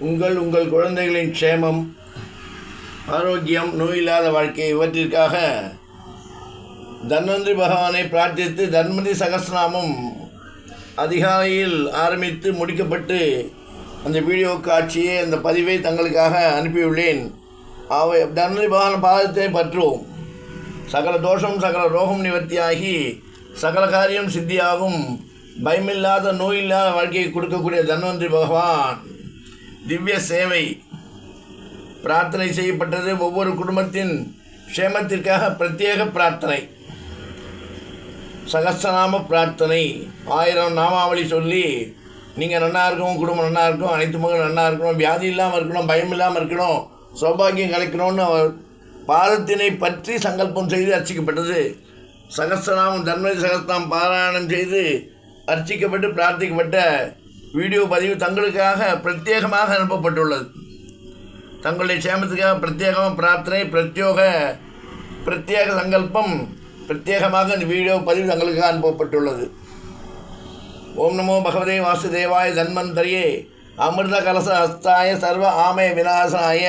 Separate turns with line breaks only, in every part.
உங்கள் உங்கள் குழந்தைகளின் க்ஷேமம் ஆரோக்கியம் நோயில்லாத வாழ்க்கை இவற்றிற்காக தன்வந்திரி பகவானை பிரார்த்தித்து தன்வந்திரி சகசிரநாமம் அதிகாலையில் ஆரம்பித்து முடிக்கப்பட்டு அந்த வீடியோ காட்சியை அந்த பதிவை தங்களுக்காக அனுப்பியுள்ளேன். அவை தன்வந்திரி பகவான் பாதத்தை பற்றுவோம் சகல தோஷம் சகல ரோகம் நிவர்த்தியாகி சகல காரியம் சித்தியாகும். பயமில்லாத நோயில்லாத வாழ்க்கையை கொடுக்கக்கூடிய தன்வந்திரி பகவான் திவ்ய சேவை. பிரார்த்தனை செய்யப்பட்டது ஒவ்வொரு குடும்பத்தின் க்ஷேமத்திற்காக பிரத்யேக பிரார்த்தனை. சகஸ்ரநாம பிரார்த்தனை. ஆயிரம் நாமாவளி சொல்லி நீங்கள் நல்லா இருக்கணும் குடும்பம் நல்லா இருக்கும் அனைத்து மகளும் நல்லா இருக்கணும் வியாதி இல்லாமல் இருக்கணும் பயம் இல்லாமல் இருக்கணும் சௌபாகியம் கிடைக்கணும்னு அவர் பாதத்தினை பற்றி சங்கல்பம் செய்து அர்ச்சிக்கப்பட்டது. சகசநாமம் தன்மதி சகசநாமம் பாராயணம் செய்து அர்ச்சிக்கப்பட்டு பிரார்த்திக்கப்பட்ட வீடியோ பதிவு தங்களுக்காக பிரத்யேகமாக அனுப்பப்பட்டுள்ளது. தங்களுடைய சேமத்துக்காக பிரத்யேகமாக பிரார்த்தனை பிரத்யோக பிரத்யேக சங்கல்பம் பிரத்யேகமாக இந்த வீடியோ பதிவு தங்களுக்காக அனுப்பப்பட்டுள்ளது. ஓம் நமோ பகவதே வாசுதேவாய தன்மந்தரியே அமிர்த கலச ஹஸ்தாய சர்வ ஆமய விநாசாய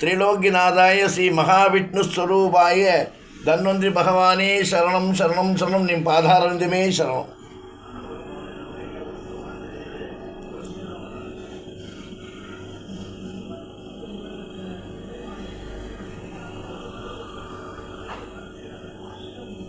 திரிலோக்கிநாதாய ஸ்ரீ மகாவிஷ்ணு ஸ்வரூபாய தன்வந்திரி பகவானே சரணம் சரணம் சரணம். நீ பாதாரந்தமே சரணம்.